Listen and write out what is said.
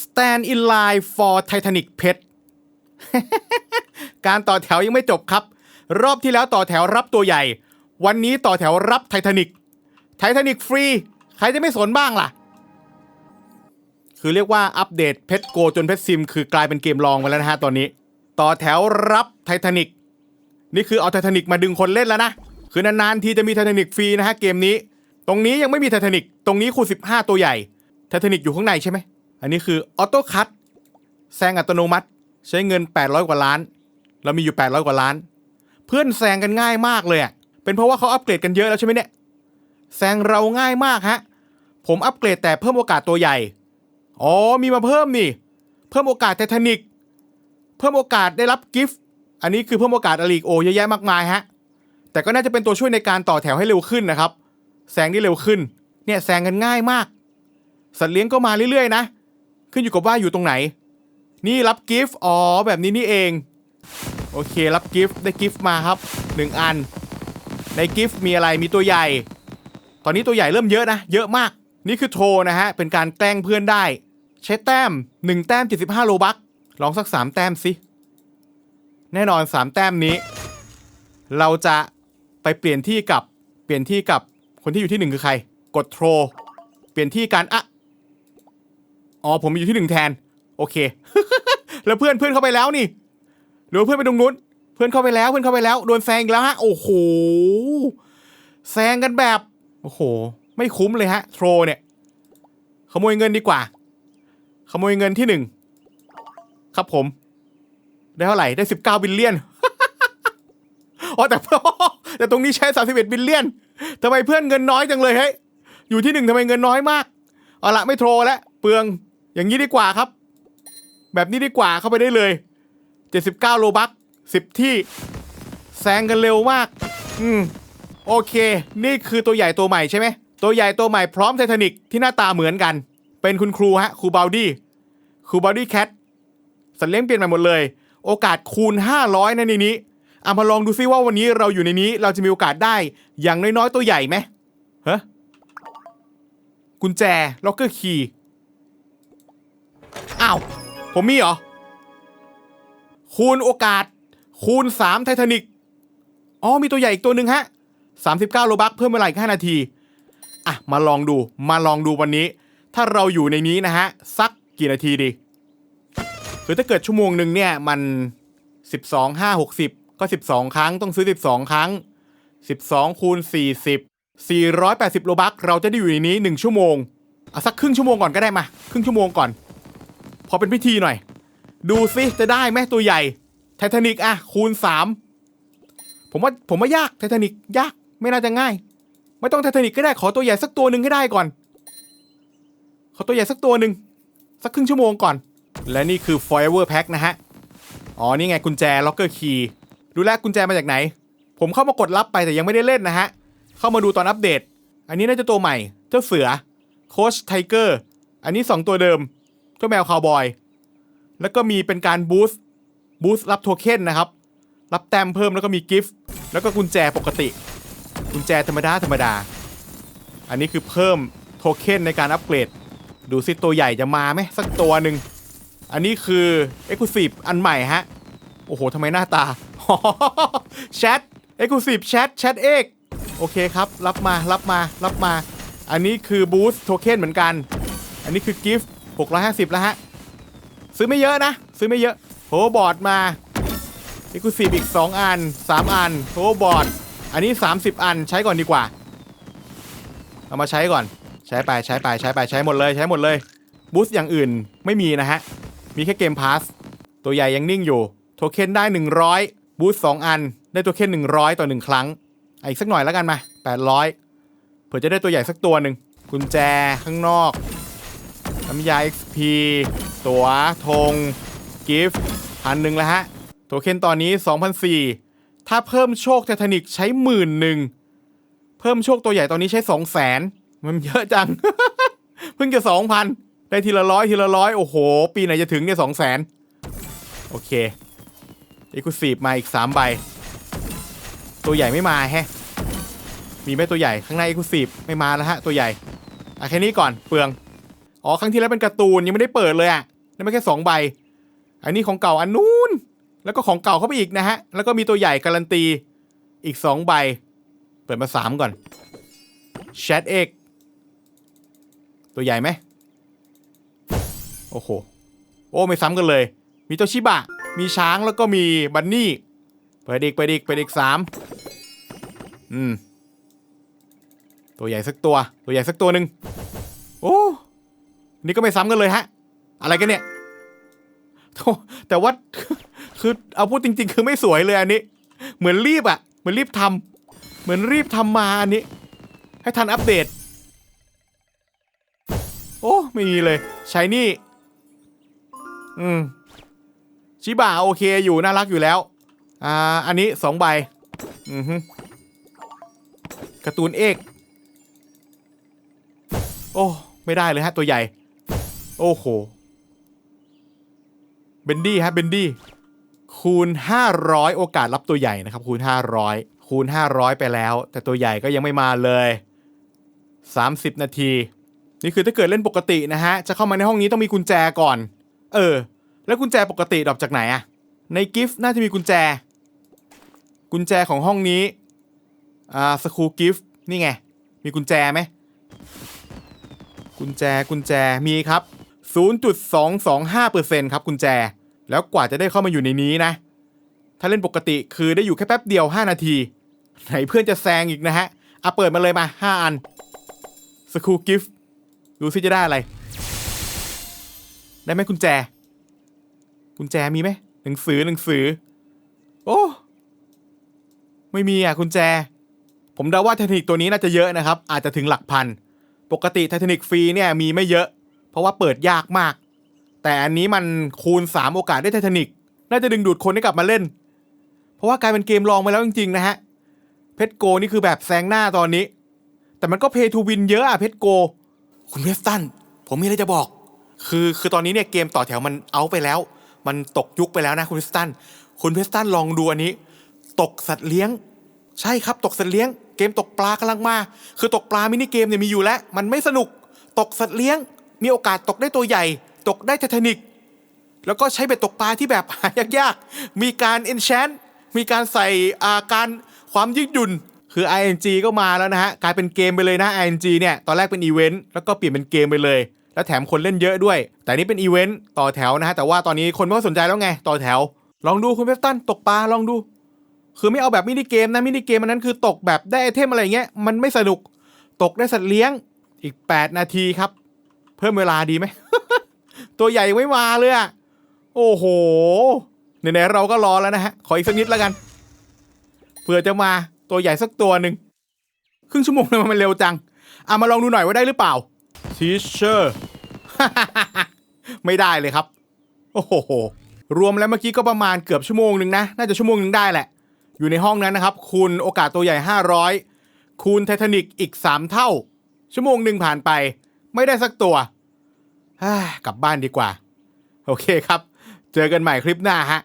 Stand in line for Titanic Pet การต่อแถวยังไม่จบครับ รอบที่แล้วต่อแถวรับตัวใหญ่ วันนี้ต่อแถวรับไททานิกไททานิกฟรี ใครจะไม่สนบ้างล่ะ คือเรียกว่าอัปเดตเพชรโกจนเพชรซิม คือกลายเป็นเกมรองไปแล้วนะฮะตอนนี้ ต่อแถวรับไททานิกนี่คือเอาไททานิกมาดึงคนเล่นแล้วนะ คือนานๆทีจะมีไททานิกฟรีนะฮะเกมนี้ ตรงนี้ยังไม่มีไททานิกตรงนี้คูณ15 ตัวใหญ่ไททานิกอยู่ข้างในใช่ไหม อันนี้คือออโต้คัตแซงอัตโนมัติ ใช้เงิน 800 กว่าล้าน เรามีอยู่ 800 กว่าล้าน เพื่อนแซงกันง่ายมากเลยอะเป็นเพราะว่าเขาอัปเกรดกันเยอะแล้วใช่ไหมเนี่ยแซงเราง่ายมากฮะผมอัปเกรดแต่เพิ่มโอกาสตัวใหญ่อ๋อมีมาเพิ่มนี่ เพิ่มโอกาสไททานิกเพิ่มโอกาสได้รับกิฟต์อันนี้คือเพิ่มโอกาสอลีกโอเยอะแยะมากมายฮะแต่ก็น่าจะเป็นตัวช่วยในการต่อแถวให้เร็วขึ้นนะครับแซงได้เร็วขึ้น เนี่ยแซงกันง่ายมาก สัตว์เลี้ยงก็มาเรื่อยๆนะ ขึ้นอยู่กับว่าอยู่ตรงไหน นี่รับกิฟต์อ๋อแบบนี้นี่เอง โอเครับกิฟต์ได้กิฟต์มาครับหนึ่งอัน ในกิฟต์มีอะไรมีตัวใหญ่ ตอนนี้ตัวใหญ่เริ่มเยอะนะ เยอะมาก นี่คือโทรนะฮะ เป็นการแกล้งเพื่อนได้ ใช้แต้ม 1 แต้ม 75 โลบักลองสัก 3 แต้มสิ แน่นอน 3 แต้มนี้ เราจะไปเปลี่ยนที่กับเปลี่ยนที่กับคนที่อยู่ที่หนึ่งคือใคร กดโทร เปลี่ยนที่กันอะ อ๋อผมอยู่ที่หนึ่งแทน โอเค แล้วเพื่อนเพื่อนเข้าไปแล้วนี่หรือว่าเพื่อนไปตรงนู้น เพื่อนเข้าไปแล้วเพื่อนเข้าไปแล้วโดนแซงอีกแล้วฮะ โอ้โหแซงกันแบบ โอ้โห ไม่คุ้มเลยฮะโทรเนี่ย ขโมยเงินดีกว่า ขโมยเงินที่หนึ่งครับผม ได้เท่าไหร่ได้สิบเก้าบิลเลียนอ๋อแต่แต่ตรงนี้ใช้สามสิบเอ็ดบิลเลียนทำไมเพื่อนเงินน้อยจังเลยเฮ้ยอยู่ที่หนึ่งทำไมเงินน้อยมากเอาละไม่โทรแล้วเปลือง อย่างนี้ดีกว่าครับ แบบนี้ดีกว่าเข้าไปได้เลย 79 โลบัก10 ที่ แซงกันเร็วมาก อืม โอเค นี่คือตัวใหญ่ตัวใหม่ใช่ไหม ตัวใหญ่ตัวใหม่พร้อมไททานิกที่หน้าตาเหมือนกัน เป็นคุณครูฮะ ครูบาวดี้ ครูบาวดี้แคท สัตว์เลี้ยงเปลี่ยนใหม่หมดเลย โอกาสคูณ 500 นะในนี้อามาลองดูซิว่าวันนี้เราอยู่ในนี้เราจะมีโอกาสได้อย่างน้อยๆตัวใหญ่ไหมฮะกุญแจล็อกเกอร์คีย์ ผมมีเหรอ คูณโอกาส คูณ3ไททานิกอ๋อมีตัวใหญ่อีกตัวหนึ่งฮะ 39 โลบักเพิ่มเวลาอีก5นาที อะ มาลองดูมาลองดูวันนี้ ถ้าเราอยู่ในนี้นะฮะ สักกี่นาทีดีคือถ้าเกิดชั่วโมงหนึ่งเนี่ย มัน 12 5 60 ก็ 12 ครั้งต้องซื้อ 12 ครั้ง 12 คูณ 40 480 โลบักเราจะได้อยู่ในนี้ 1 ชั่วโมงอะสักครึ่งชั่วโมงก่อนก็ได้มา ครึ่งชั่วโมงก่อน พอเป็นพิธีหน่อย ดูซิจะได้ไหมตัวใหญ่ไททานิกอะคูณสามผมว่าผมว่ายากไททานิกยากไม่น่าจะง่าย ไม่ต้องไททานิกก็ได้ขอตัวใหญ่สักตัวหนึ่งให้ได้ก่อน ขอตัวใหญ่สักตัวหนึ่งสักครึ่งชั่วโมงก่อน และนี่คือ Forever Pack นะฮะ อ๋อ นี่ไงกุญแจล็อกเกอร์คีย์ดูแลกุญแจมาจากไหน ผมเข้ามากดรับไปแต่ยังไม่ได้เล่นนะฮะ เข้ามาดูตอนอัปเดต อันนี้น่าจะตัวใหม่ เจ้าเสือโคชไทเกอร์อันนี้ 2 ตัวเดิม เจ้าแมวคาวบอย แล้วก็มีเป็นการบูสต์บูสต์รับโทเค็นนะครับ รับแต้มเพิ่มแล้วก็มีกิฟต์แล้วก็กุญแจปกติ กุญแจธรรมดาธรรมดา อันนี้คือเพิ่มโทเค็นในการอัปเกรด ดูซิตัวใหญ่จะมาไหมสักตัวหนึ่งอันนี้คือ Exclusive อันใหม่ฮะ โอ้โหทำไมหน้าตาแชท Exclusive แชทแชทเอกโอเคครับ รับมารับมารับมา อันนี้คือบูสต์โทเค็นเหมือนกัน อันนี้คือกิฟต์ 650 แล้วฮะ ซื้อไม่เยอะนะ ซื้อไม่เยอะโฮบอร์ดมาอีกูซีอีก 2 อัน 3 อันโฮบอร์ดอันนี้ 30 อันใช้ก่อนดีกว่า เอามาใช้ก่อน ใช้ไปใช้ไปใช้ไปใช้หมดเลยใช้หมดเลยบูสต์อย่างอื่นไม่มีนะฮะ มีแค่เกมพาสตัวใหญ่ยังนิ่งอยู่ โทเค็นได้ 100 บูสต์2อัน ได้โทเค็น100 ต่อ 1 ครั้งอีกสักหน่อยแล้วกันมา 800 เผื่อจะได้ตัวใหญ่สักตัวหนึ่งกุญแจข้างนอก น้ำยา XP ตัวธงกิฟต์พันหนึ่งแล้วฮะโทเค็นตอนนี้ 2,004ถ้าเพิ่มโชคไททานิกใช้หมื่นหนึ่งเพิ่มโชคตัวใหญ่ตอนนี้ใช้2 0 0แสนมันเยอะจัง เพิ่งจะ 2,000 ได้ทีละร้อยทีละร้อยโอ้โห ปีไหนจะถึงเนี่ยสองแสนโอเคอีกุสีบมาอีก 3 ใบ ตัวใหญ่ไม่มาแฮะ มีไหมตัวใหญ่ข้างในอีกุสีบไม่มาแล้วฮะ ตัวใหญ่อะแค่นี้ก่อนเปลือง อ๋อครั้งที่แล้วเป็นการ์ตูนยังไม่ได้เปิดเลยอะนั่นไม่แค่สองใบ อันนี้ของเก่าอันนู้น แล้วก็ของเก่าเข้าไปอีกนะฮะ แล้วก็มีตัวใหญ่การันตีอีกสองใบ เปิดมาสามก่อนแชทเอกตัวใหญ่ไหมโอ้โห โอ้ไม่ซ้ำกันเลย มีตัวชิบะ มีช้างแล้วก็มีบันนี่ เปิดอีกเปิดอีกเปิดอีกสามอืม ตัวใหญ่สักตัว ตัวใหญ่สักตัวหนึ่งโอ้ นี่ก็ไม่ซ้ำกันเลยฮะ อะไรกันเนี่ยโธ่แต่ว่า คือเอาพูดจริง ๆ คือไม่สวยเลยอันนี้ เหมือนรีบอะเหมือนรีบทำเหมือนรีบทำมาอันนี้ ให้ทันอัปเดต โอ้ ไม่มีเลย ใช้นี่ อืม ชิบะโอเคอยู่น่ารักอยู่แล้ว อ่า อันนี้สองใบ อือฮึการ์ตูนเอก โอ้ ไม่ได้เลยฮะ ตัวใหญ่ โอ้โห เบนดี้ฮะเบนดี้ คูณ 500 โอกาสรับตัวใหญ่นะครับ คูณ 500 คูณ 500 ไปแล้ว แต่ตัวใหญ่ก็ยังไม่มาเลย 30 นาที นี่คือถ้าเกิดเล่นปกตินะฮะ จะเข้ามาในห้องนี้ต้องมีกุญแจก่อน เออ แล้วกุญแจปกติดรอปจากไหนอะในกิฟต์น่าจะมีกุญแจ กุญแจของห้องนี้ อ่า สคูกิฟต์นี่ไง มีกุญแจไหมกุญแจกุญแจมีครับ 0.225%ครับกุญแจ แล้วกว่าจะได้เข้ามาอยู่ในนี้นะ ถ้าเล่นปกติคือได้อยู่แค่แป๊บเดียว 5 นาที ไหนเพื่อนจะแซงอีกนะฮะอะเปิดมาเลยมา 5 อันสคูกิฟต์ดูซิจะได้อะไร ได้ไหมกุญแจ กุญแจมีไหมหนังสือหนังสือ โอ้ไม่มีอะกุญแจ ผมเดาว่าไททานิกตัวนี้น่าจะเยอะนะครับ อาจจะถึงหลักพัน ปกติไททานิกฟรีเนี่ยมีไม่เยอะ ราะว่าเปิดยากมาก แต่อันนี้มันคูณ 3 โอกาสได้ไททานิกน่าจะดึงดูดคนให้กลับมาเล่น เพราะว่ากลายเป็นเกมลองไปแล้วจริงๆนะฮะเพชรโกนี่คือแบบแซงหน้าตอนนี้ แต่มันก็เพย์ทูวินเยอะอะเพชรโก คุณเวสตัน ผมมีอะไรจะบอก คือคือตอนนี้เนี่ยเกมต่อแถวมันเอาไปแล้ว มันตกยุคไปแล้วนะคุณเวสตัน คุณเวสตันลองดูอันนี้ ตกสัตว์เลี้ยง ใช่ครับตกสัตว์เลี้ยง เกมตกปลากำลังมา คือตกปลามินิเกมเนี่ยมีอยู่แล้ว มันไม่สนุก ตกสัตว์เลี้ยง มีโอกาสตกได้ตัวใหญ่ ตกได้ไททานิก แล้วก็ใช้เบ็ดตกปลาที่แบบหายากๆ มีการ enchant มีการใส่อาการความยืดหยุ่นคือ ING ก็มาแล้วนะฮะ กลายเป็นเกมไปเลยนะ ING เนี่ย ตอนแรกเป็นอีเวนต์แล้วก็เปลี่ยนเป็นเกมไปเลย แล้วแถมคนเล่นเยอะด้วย แต่นี่เป็นอีเวนต์ต่อแถวนะฮะ แต่ว่าตอนนี้คนไม่ค่อยสนใจแล้วไง ต่อแถว ลองดูคุณเพฟตันตกปลาลองดู คือไม่เอาแบบมินิเกมนะมินิเกมอันนั้นคือตกแบบได้ไอเทมอะไรเงี้ยมันไม่สนุกตกได้สัตว์เลี้ยงอีก 8 นาทีครับ เพิ่มเวลาดีไหม ตัวใหญ่ยังไม่มาเลยอะโอ้โหไหนๆเราก็รอแล้วนะฮะ ขออีกสักนิดแล้วกัน เผื่อจะมาตัวใหญ่สักตัวหนึ่งครึ่งชั่วโมงทำไมมันเร็วจัง อะมาลองดูหน่อยว่าได้หรือเปล่าทีเชอร์ไม่ได้เลยครับ โอ้โห รวมแล้วเมื่อกี้ก็ประมาณเกือบชั่วโมงหนึ่งนะ น่าจะชั่วโมงหนึ่งได้แหละ อยู่ในห้องนั้นนะครับ คูณโอกาสตัวใหญ่ 500 คูณไททานิกอีก 3 เท่า ชั่วโมงหนึ่งผ่านไป ไม่ได้สักตัวกลับบ้านดีกว่า โอเคครับ เจอกันใหม่คลิปหน้าฮะ